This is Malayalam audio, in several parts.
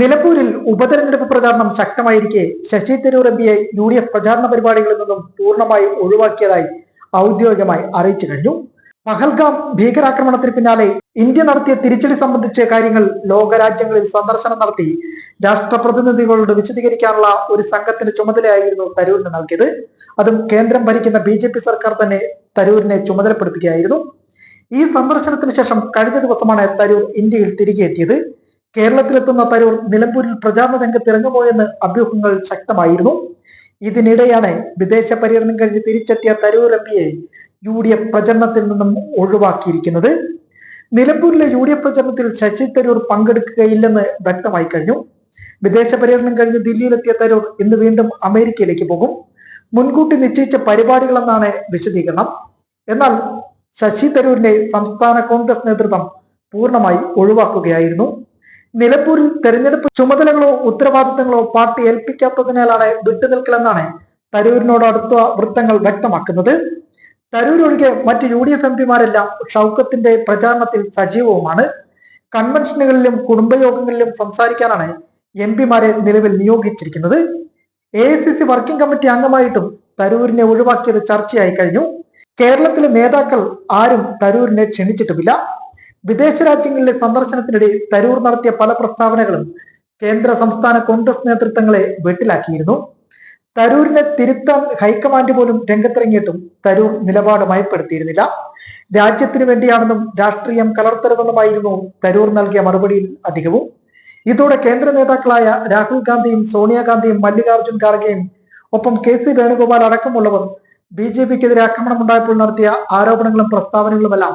നിലമ്പൂരിൽ ഉപതെരഞ്ഞെടുപ്പ് പ്രചാരണം ശക്തമായിരിക്കെ ശശി തരൂർ എം പിയെ യു ഡി എഫ് പ്രചാരണ പരിപാടികളിൽ നിന്നും പൂർണമായി ഒഴിവാക്കിയതായി ഔദ്യോഗികമായി അറിയിച്ചു കഴിഞ്ഞു. പഹൽഗാം ഭീകരാക്രമണത്തിന് പിന്നാലെ ഇന്ത്യ നടത്തിയ തിരിച്ചടി സംബന്ധിച്ച കാര്യങ്ങൾ ലോകരാജ്യങ്ങളിൽ സന്ദർശനം നടത്തി രാഷ്ട്രപ്രതിനിധികളോട് വിശദീകരിക്കാനുള്ള ഒരു സംഘത്തിന്റെ ചുമതലയായിരുന്നു തരൂരിന് നൽകിയത്. അതും കേന്ദ്രം ഭരിക്കുന്ന ബി സർക്കാർ തന്നെ തരൂരിനെ ചുമതലപ്പെടുത്തുകയായിരുന്നു. ഈ സന്ദർശനത്തിന് ശേഷം കഴിഞ്ഞ ദിവസമാണ് തരൂർ ഇന്ത്യയിൽ തിരികെ എത്തിയത്. കേരളത്തിലെത്തുന്ന തരൂർ നിലമ്പൂരിൽ പ്രചാരണ രംഗത്ത് ഇറങ്ങുമോയെന്ന് അഭ്യൂഹങ്ങൾ ശക്തമായിരുന്നു. ഇതിനിടെയാണ് വിദേശ പര്യടനം കഴിഞ്ഞ് തിരിച്ചെത്തിയ തരൂർ എം പിയെ യു ഡി എഫ് പ്രചരണത്തിൽ നിന്നും ഒഴിവാക്കിയിരിക്കുന്നത്. നിലമ്പൂരിലെ യു ഡി എഫ് പ്രചരണത്തിൽ ശശി തരൂർ പങ്കെടുക്കുകയില്ലെന്ന് വ്യക്തമായി കഴിഞ്ഞു. വിദേശ പര്യടനം കഴിഞ്ഞ് ദില്ലിയിലെത്തിയ തരൂർ ഇന്ന് വീണ്ടും അമേരിക്കയിലേക്ക് പോകും. മുൻകൂട്ടി നിശ്ചയിച്ച പരിപാടികളെന്നാണ് വിശദീകരണം. എന്നാൽ ശശി തരൂരിനെ സംസ്ഥാന കോൺഗ്രസ് നേതൃത്വം പൂർണമായി ഒഴിവാക്കുകയായിരുന്നു. നിലമ്പൂരിൽ തെരഞ്ഞെടുപ്പ് ചുമതലകളോ ഉത്തരവാദിത്തങ്ങളോ പാർട്ടി ഏൽപ്പിക്കാത്തതിനാലാണ് വിട്ടുനിൽക്കലെന്നാണ് തരൂരിനോട് അടുത്ത വൃത്തങ്ങൾ വ്യക്തമാക്കുന്നത്. തരൂർ ഒഴികെ മറ്റ് യു ഡി എഫ് എം പിമാരെല്ലാം ഷൗക്കത്തിന്റെ പ്രചാരണത്തിൽ സജീവവുമാണ്. കൺവെൻഷനുകളിലും കുടുംബയോഗങ്ങളിലും സംസാരിക്കാനാണ് എം പിമാരെ നിലവിൽ നിയോഗിച്ചിരിക്കുന്നത്. A I C C working committee അംഗമായിട്ടും തരൂരിനെ ഒഴിവാക്കിയത് ചർച്ചയായി കഴിഞ്ഞു. കേരളത്തിലെ നേതാക്കൾ ആരും തരൂരിനെ ക്ഷണിച്ചിട്ടുമില്ല. വിദേശ രാജ്യങ്ങളിലെ സന്ദർശനത്തിനിടെ തരൂർ നടത്തിയ പല പ്രസ്താവനകളും കേന്ദ്ര സംസ്ഥാന കോൺഗ്രസ് നേതൃത്വങ്ങളെ വെട്ടിലാക്കിയിരുന്നു. തരൂരിനെ തിരുത്താൻ ഹൈക്കമാൻഡ് പോലും രംഗത്തിറങ്ങിയിട്ടും തരൂർ നിലപാട് മയപ്പെടുത്തിയിരുന്നില്ല. രാജ്യത്തിന് വേണ്ടിയാണെന്നും രാഷ്ട്രീയം കലർത്തരുതെന്നുമായിരുന്നു തരൂർ നൽകിയ മറുപടിയിൽ അധികവും. ഇതോടെ കേന്ദ്ര നേതാക്കളായ രാഹുൽ ഗാന്ധിയും സോണിയാഗാന്ധിയും മല്ലികാർജുൻ ഖാർഗെയും ഒപ്പം കെ സി വേണുഗോപാൽ അടക്കമുള്ളവർ ബി ജെ പിക്കെതിരെ ആക്രമണം ഉണ്ടായപ്പോൾ നടത്തിയ ആരോപണങ്ങളും പ്രസ്താവനകളുമെല്ലാം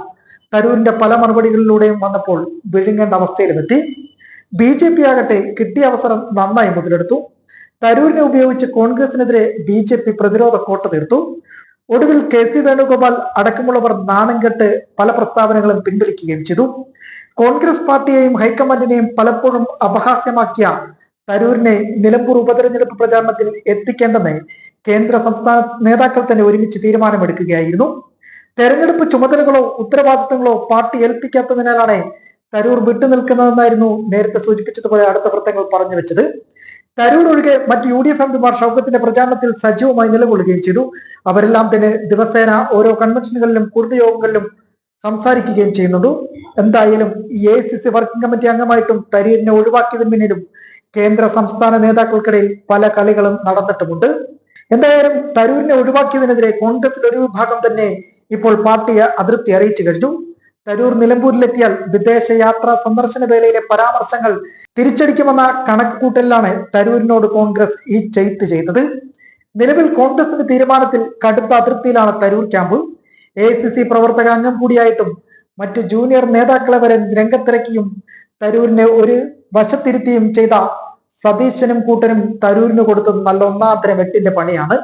തരൂരിന്റെ പല മറുപടികളിലൂടെയും വന്നപ്പോൾ വിഴുങ്ങേണ്ട അവസ്ഥയിലുമെത്തി ബി ജെ പി ആകട്ടെ കിട്ടിയ അവസരം നന്നായി മുതലെടുത്തു. തരൂരിനെ ഉപയോഗിച്ച് കോൺഗ്രസിനെതിരെ ബി ജെ പി പ്രതിരോധ കോട്ട തീർത്തു. ഒടുവിൽ കെ സി വേണുഗോപാൽ അടക്കമുള്ളവർ നാണം കെട്ട് പല പ്രസ്താവനകളും പിൻവലിക്കുകയും ചെയ്തു. കോൺഗ്രസ് പാർട്ടിയെയും ഹൈക്കമാൻഡിനെയും പലപ്പോഴും അപഹാസ്യമാക്കിയ തരൂരിനെ നിലമ്പൂർ ഉപതെരഞ്ഞെടുപ്പ് പ്രചാരണത്തിൽ എത്തിക്കേണ്ടെന്ന് കേന്ദ്ര സംസ്ഥാന നേതാക്കൾ തന്നെ ഒരുമിച്ച് തീരുമാനമെടുക്കുകയായിരുന്നു. തെരഞ്ഞെടുപ്പ് ചുമതലകളോ ഉത്തരവാദിത്തങ്ങളോ പാർട്ടി ഏൽപ്പിക്കാത്തതിനാലാണ് തരൂർ വിട്ടുനിൽക്കുന്നതെന്നായിരുന്നു നേരത്തെ സൂചിപ്പിച്ചതുപോലെ അടുത്ത വൃത്തങ്ങൾ പറഞ്ഞു വെച്ചത്. തരൂർ ഒഴികെ മറ്റ് യു ഡി എഫ് എംപിമാർ ഷൗക്കത്തിന്റെ പ്രചാരണത്തിൽ സജീവമായി നിലകൊള്ളുകയും ചെയ്തു. അവരെല്ലാം തന്നെ ദിവസേന ഓരോ കൺവെൻഷനുകളിലും കുടുംബയോഗങ്ങളിലും സംസാരിക്കുകയും ചെയ്യുന്നുണ്ട്. എന്തായാലും A C C working committee അംഗമായിട്ടും തരൂരിനെ ഒഴിവാക്കിയതിന് പിന്നിലും കേന്ദ്ര സംസ്ഥാന നേതാക്കൾക്കിടയിൽ പല കളികളും നടന്നിട്ടുമുണ്ട്. എന്തായാലും തരൂരിനെ ഒഴിവാക്കിയതിനെതിരെ കോൺഗ്രസിൽ ഒരു വിഭാഗം തന്നെ ഇപ്പോൾ പാർട്ടിയെ അതൃപ്തി അറിയിച്ചു കഴിഞ്ഞു. തരൂർ നിലമ്പൂരിലെത്തിയാൽ വിദേശ യാത്രാ സന്ദർശന വേളയിലെ പരാമർശങ്ങൾ തിരിച്ചടിക്കുമെന്ന കണക്ക് കൂട്ടലിലാണ് തരൂരിനോട് കോൺഗ്രസ് ഈ ചെയ്ത്ത് ചെയ്തത്. നിലവിൽ കോൺഗ്രസിന്റെ തീരുമാനത്തിൽ കടുത്ത അതൃപ്തിയിലാണ് തരൂർ ക്യാമ്പ്. എ പ്രവർത്തക അംഗം കൂടിയായിട്ടും മറ്റ് ജൂനിയർ നേതാക്കളെ വരെ രംഗത്തിറക്കിയും തരൂരിനെ ഒരു വശത്തിരുത്തിയും ചെയ്ത സതീശനും കൂട്ടനും തരൂരിന് കൊടുത്തത് നല്ല ഒന്നാന്തരം വെട്ടിന്റെ പണിയാണ്.